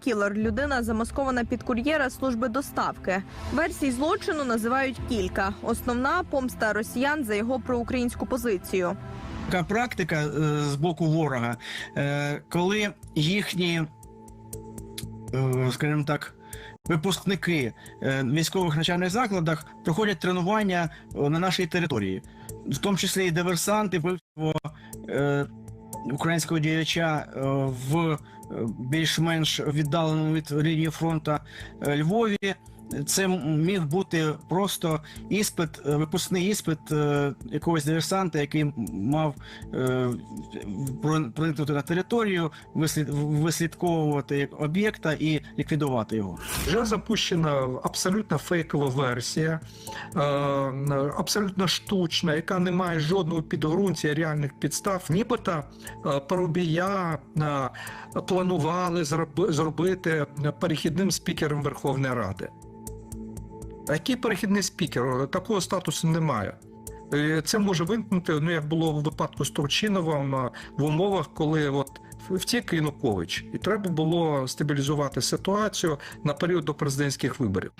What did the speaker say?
Кілер людина замаскована під кур'єра служби доставки. Версій злочину називають кілька. Основна помста росіян за його проукраїнську позицію. Така практика е, з боку ворога, е, коли їхні, е, скажімо так, випускники е, військових навчальних закладах проходять тренування на нашій території, в тому числі і диверсанти вбивство українського діяча е, в більш-менш віддаленому від лінії фронту е, Львові. Це міг бути просто іспит, випускний іспит е, якогось диверсанта, який мав е, проникнути на територію, вислідковувати об'єкта і ліквідувати його. Вже запущена абсолютно фейкова версія, абсолютно штучна, яка не має жодного підґрунтя реальних підстав. Нібито Парубія е, планували зробити перехідним спікером Верховної Ради. А який перехідний спікер? Такого статусу немає. Е, Це може виникнути, ну як було в випадку з Турчиновим е, в умовах, коли от втік Янукович, і треба було стабілізувати ситуацію на період до президентських виборів.